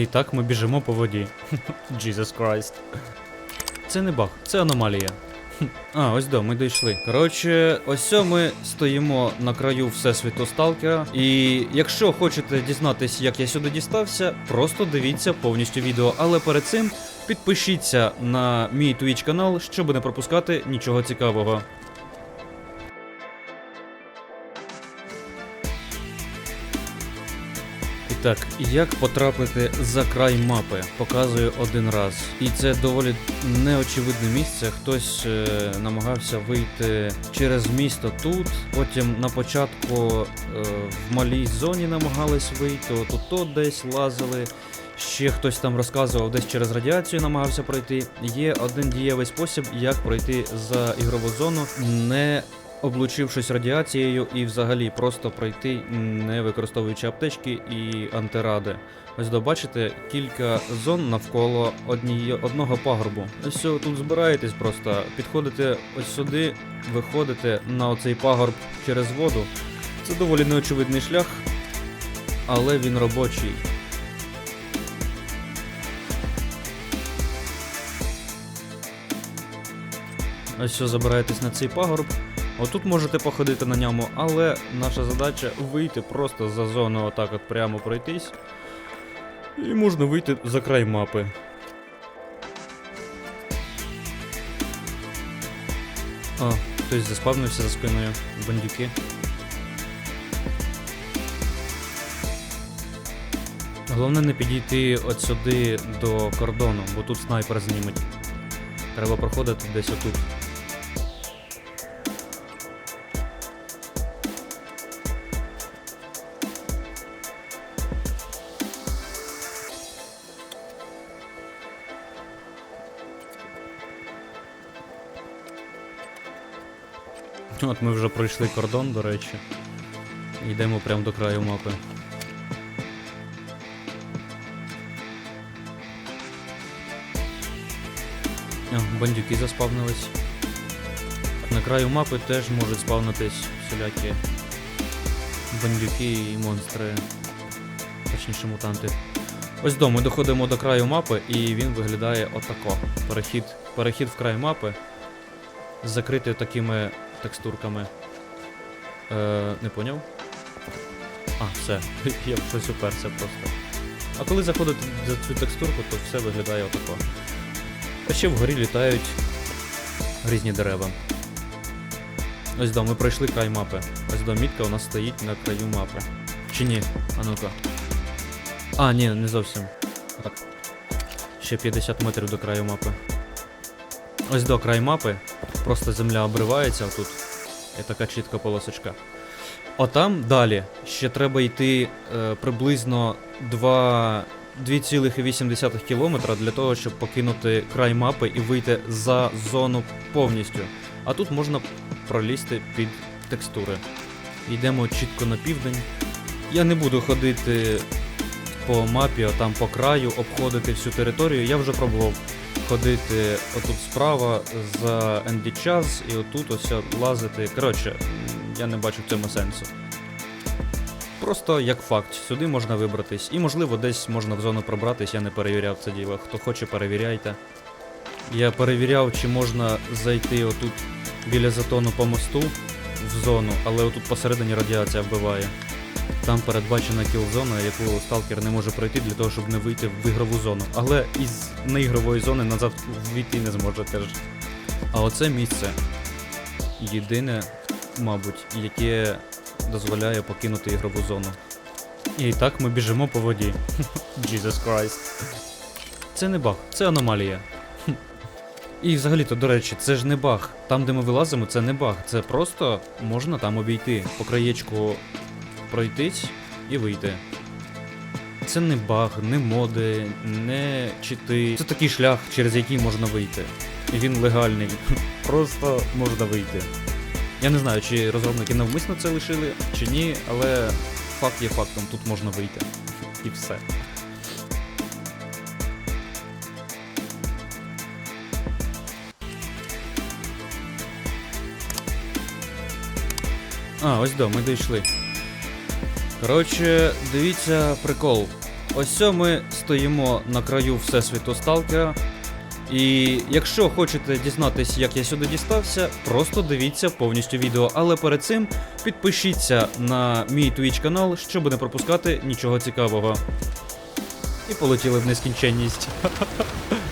І так ми біжимо по воді. Jesus Christ. Це не баг, це аномалія. А, ось до, ми дійшли. Коротше, ось ми стоїмо на краю Всесвіту Сталкера. І якщо хочете дізнатись, як я сюди дістався, просто дивіться повністю відео. Але перед цим підпишіться на мій Twitch канал, щоб не пропускати нічого цікавого. Так, як потрапити за край мапи, показую один раз. І це доволі неочевидне місце. Хтось е, намагався вийти через місто тут. Потім на початку е, в малій зоні намагались вийти, то десь лазили. Ще хтось там розказував, десь через радіацію намагався пройти. Є один дієвий спосіб, як пройти за ігрову зону, не облучившись радіацією і взагалі просто пройти, не використовуючи аптечки і антиради. Ось до бачите кілька зон навколо однієї, одного пагорбу. Ось тут збираєтесь просто, підходите ось сюди, виходите на оцей пагорб через воду. Це доволі неочевидний шлях, але він робочий. Ось все, забираєтесь на цей пагорб. Отут можете походити на ньому, але наша задача вийти просто за зону, отак от прямо пройтись. І можна вийти за край мапи. О, хтось заспавнився за спиною. Бандюки. Головне не підійти от сюди до кордону, бо тут снайпер зніметь. Треба проходити десь отут. От ми вже пройшли кордон, до речі. Йдемо прямо до краю мапи. О, бандюки заспавнились. На краю мапи теж можуть спавнитись всілякі бандюки і монстри. Точніше мутанти. Ось до, ми доходимо до краю мапи, і він виглядає отако. Перехід, перехід в край мапи закритий такими текстурками. Е, не поняв? А, все. Я щось уперся просто. А коли заходити за цю текстурку, то все виглядає отако. А ще вгорі літають різні дерева. Ось до, ми пройшли край мапи. Ось до мітка у нас стоїть на краю мапи. Чи ні? А ну-ка. А, ні, не зовсім. Так. Ще 50 метрів до краю мапи. Ось до край мапи. Просто земля обривається отут. І така чітка полосочка. Отам далі ще треба йти е, приблизно 2,8 кілометра для того, щоб покинути край мапи і вийти за зону повністю. А тут можна пролізти під текстури. Йдемо чітко на південь. Я не буду ходити по мапі, а там по краю, обходити всю територію. Я вже пробував ходити отут справа за ND час і отут ось лазити. Коротше, я не бачу в цьому сенсу. Просто як факт, сюди можна вибратись. І можливо десь можна в зону пробратись, я не перевіряв це діло. Хто хоче, перевіряйте. Я перевіряв, чи можна зайти отут біля затону по мосту в зону, але отут посередині радіація вбиває. Там передбачена кіл-зона, яку сталкер не може пройти для того, щоб не вийти в ігрову зону. Але із неігрової зони назад війти не зможе теж. А оце місце єдине, мабуть, яке дозволяє покинути ігрову зону. І так ми біжимо по воді. Jesus Christ. Це не баг, це аномалія. І взагалі-то, до речі, це ж не баг. Там, де ми вилазимо, це не баг. Це просто можна там обійти. По краєчку пройтись і вийти. Це не баг, не моди, не чити. Це такий шлях, через який можна вийти. І він легальний. Просто можна вийти. Я не знаю, чи розробники навмисно це лишили, чи ні, але факт є фактом, тут можна вийти. І все. А, ось до, ми дійшли. Коротше, дивіться прикол. ось ми стоїмо на краю Всесвіту Сталкера. І якщо хочете дізнатись, як я сюди дістався, просто дивіться повністю відео. Але перед цим підпишіться на мій Twitch канал, щоб не пропускати нічого цікавого. І полетіли в нескінченність.